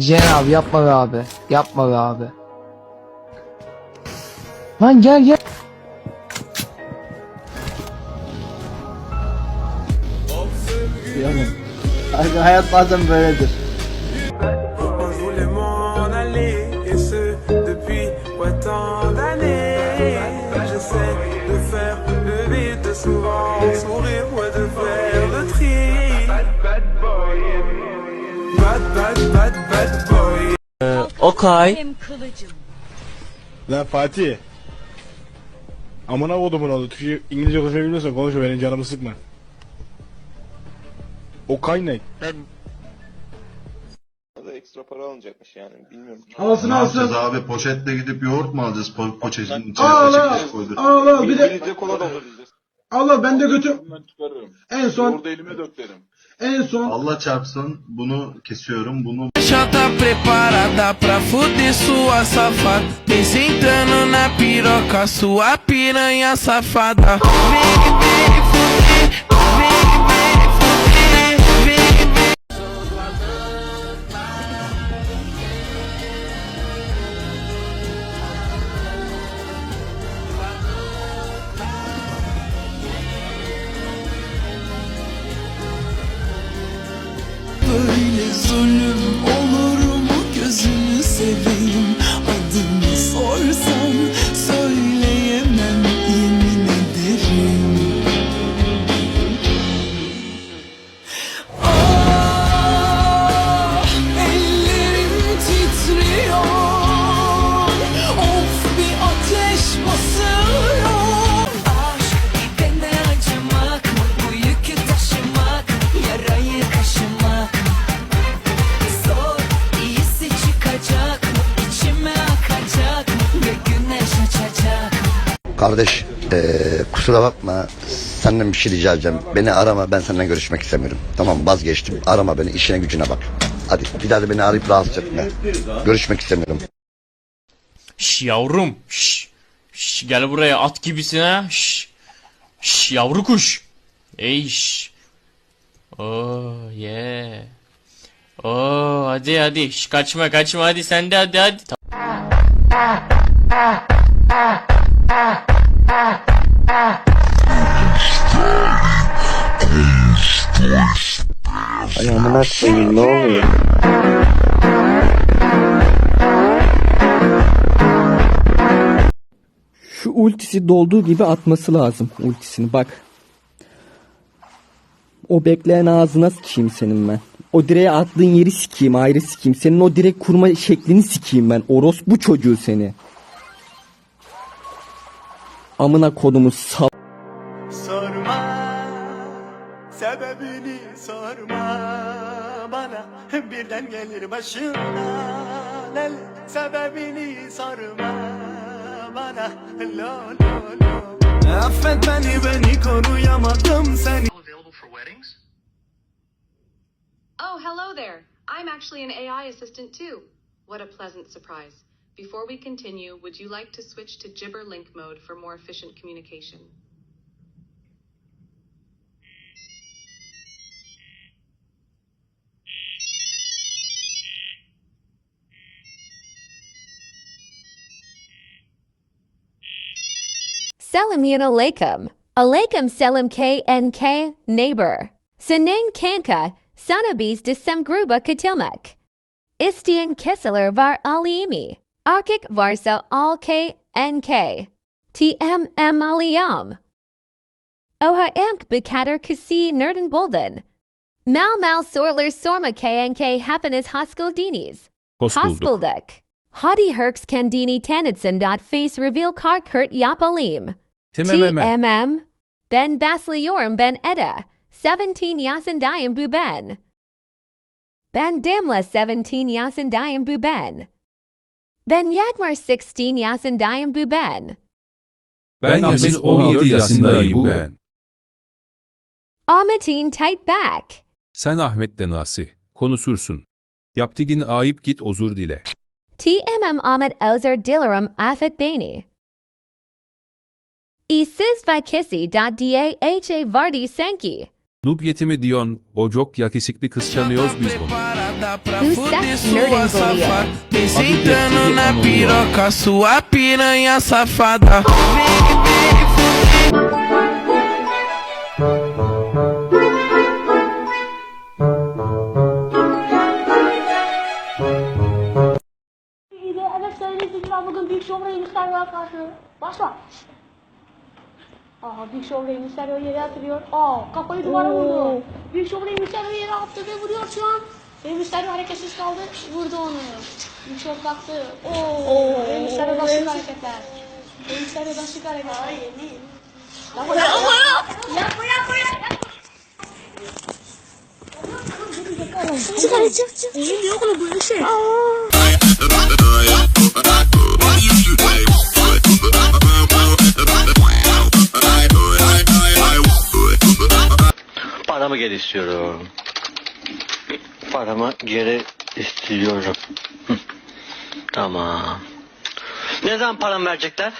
Cihan abi yapma be abi. Yapma be abi. Lan gel gel. Yanım. Kanka hayat bazen böyledir. Souvent, sourire, ouais, de faire le tri. Bad, bad, bad, bad boy. Okay. Lan Fatih. Amına kodumun oldu. Türkçe, İngilizce konuşabiliyorsan konuş benim canımı sıkma. O kay ne? da ekstra para alınacakmış yani bilmiyorum. Alsın Ne yapacağız alsın. abi? Poşetle gidip yoğurt mu alacağız? Po poşetin içine Al al. açık koydur. Al al bir de. İngilizce kola dolduracağız. Al al ben de götür. Ben çıkarırım. En son. Orada elime döklerim. En son. Allah çarpsın bunu kesiyorum. Bunu Já tá preparada pra fuder sua safada. Vem sentando na piroca, sua piranha safada. Vem, vem, fuder, Kardeş eee, kusura bakma senden bir şey rica edeceğim. Beni arama ben seninle görüşmek istemiyorum. Tamam vazgeçtim. Arama beni işine gücüne bak. Hadi bir daha da beni arayıp rahatsız etme. Görüşmek istemiyorum. Şş yavrum. Şş. Şş gel buraya at gibisin ha. Şş. Şş yavru kuş. Ey şş. Oh yeah. Oh hadi hadi. Şş, kaçma kaçma hadi sen de hadi hadi. Ay amına koyayım ne oluyor? Şu ultisi dolduğu gibi atması lazım ultisini bak. O bekleyen ağzına sıçayım senin ben. O direğe attığın yeri sikeyim ayrı sikeyim. Senin o direk kurma şeklini sikeyim ben. Oros bu çocuğu seni. Amına kodumu sal. Sorma bana birden gelir başına el sebebini sorma bana lo lo lo affet beni beni koruyamadım seni Oh, hello there. I'm actually an AI assistant too. What a pleasant surprise. Before we continue, would you like to switch to Gibber Link mode for more efficient communication? Salamin alaikum. Alaikum salam KNK neighbor. Senin kanka sanabis desem gruba katilmak. İsteyen keseler var alimi. Arkik varsa al KNK. TMM aliyam. Oha emk bekader kasi nerden bolden. Mal mal sorler sorma KNK happiness hoskildinies. Hospilduk. Hadi Herks Kandini Tanitson. Face reveal Karkurt Yapalim. TMM. Ben Basliorum Ben Edda. 17 Yasandayam Buben. Ben Damla 17 Yasandayam Buben. Ben Yadmar 16 Yasandayam Buben. Ben Ahmet 17 yaşındayım ben. Ahmetin tight back. Sen Ahmet'le Nasi. Konuşursun. Yaptigin ayıp git ozur dile. TMM Ahmet Ozer Dilarum Afet Bani. Isiz Vikisi.da Ha Vardi Senki. Noob yetimi diyorsun, o çok yakışıklı kıskanıyoruz biz bunu. Preparada pra Who's fuder that sua nerd safada. Vem Abi sentando Diego, na piroca, sua piranha safada. Vem, vem, Aa Büyük Show Rey Mysterio yere atılıyor. Aa kafayı duvara vurdu. Büyük Show Rey Mysterio yere attı ve vuruyor şu an. Rey Mysterio hareketsiz kaldı. Vurdu onu. Büyük Show baktı. Oo. Rey Mysterio'dan şık hareketler. Rey Mysterio'dan şık hareketler. Ay yemin. Yapma yapma. Yapma yapma yapma. Çıkar çık çık. Oğlum yok mu böyle şey? Paramı geri istiyorum. Paramı geri istiyorum. Tamam. Ne zaman paramı verecekler?